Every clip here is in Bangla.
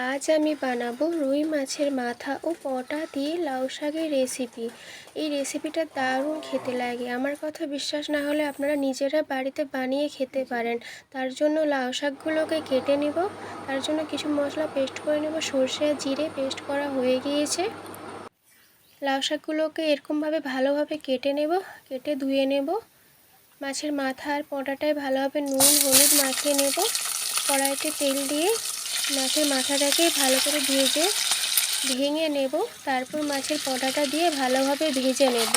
আজ আমি বানাবো রুই মাছের মাথা ও পটা দিয়ে লাউ শাকের রেসিপি এই রেসিপিটা দারুণ খেতে লাগে। আমার কথা বিশ্বাস না হলে আপনারা নিজেরা বাড়িতে বানিয়ে খেতে পারেন। তার জন্য লাউ শাকগুলোকে কেটে নেব। তার জন্য কিছু মশলা পেস্ট করে নেব। সর্ষে জিরে পেস্ট করা হয়ে গিয়েছে। লাউ শাকগুলোকে এরকমভাবে ভালোভাবে কেটে নেব। কেটে ধুয়ে নেব। মাছের মাথা আর পটাটায় ভালোভাবে নুন, হলুদ মাখিয়ে নেব। কড়াইতে তেল দিয়ে মাছের মাথাটাকে ভালো করে ভেজে, ভেঙে নেব। তারপর মাছের পটাটা দিয়ে ভালোভাবে ভেজে নেব।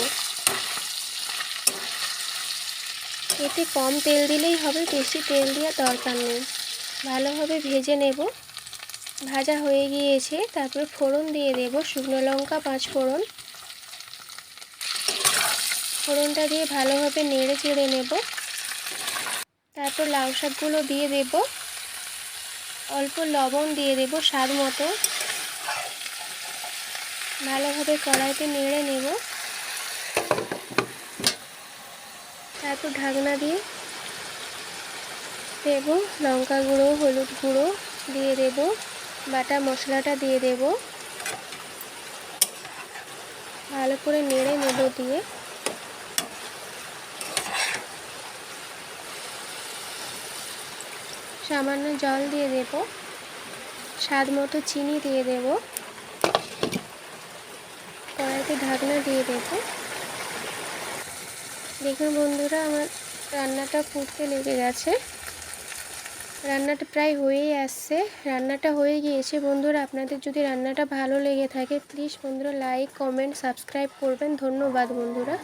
এতে কম তেল দিলেই হবে, বেশি তেল দেওয়ার দরকার নেই। ভালোভাবে ভেজে নেব। ভাজা হয়ে গিয়েছে। তারপর ফোড়ন দিয়ে দেব, শুকনো লঙ্কা, পাঁচ ফোড়ন। ফোড়নটা দিয়ে ভালোভাবে নেড়ে চেড়ে নেব। তারপর লাউ শাকগুলো দিয়ে দেবো। অল্প লবণ দিয়ে দেব স্বাদ মতো। ভালোভাবে কড়াইতে নেড়ে নেব। তারপর ঢাকনা দিয়ে দেব। লঙ্কা গুঁড়ো, হলুদ গুঁড়ো দিয়ে দেব। বাটা মশলাটা দিয়ে দেব। ভালো করে নেড়ে নেব দিয়ে। সামান্য জল দিয়ে দেব। স্বাদ মতো চিনি দিয়ে দেব। কড়াইতে ঢাকনা দিয়ে দেব। দেখুন বন্ধুরা, আমার রান্নাটা ফুটতে লেগে গেছে। রান্নাটা প্রায় হয়েই আসছে। রান্নাটা হয়ে গিয়েছে। বন্ধুরা, আপনাদের যদি রান্নাটা ভালো লেগে থাকে প্লিজ বন্ধুরা লাইক কমেন্ট সাবস্ক্রাইব করবেন। ধন্যবাদ বন্ধুরা।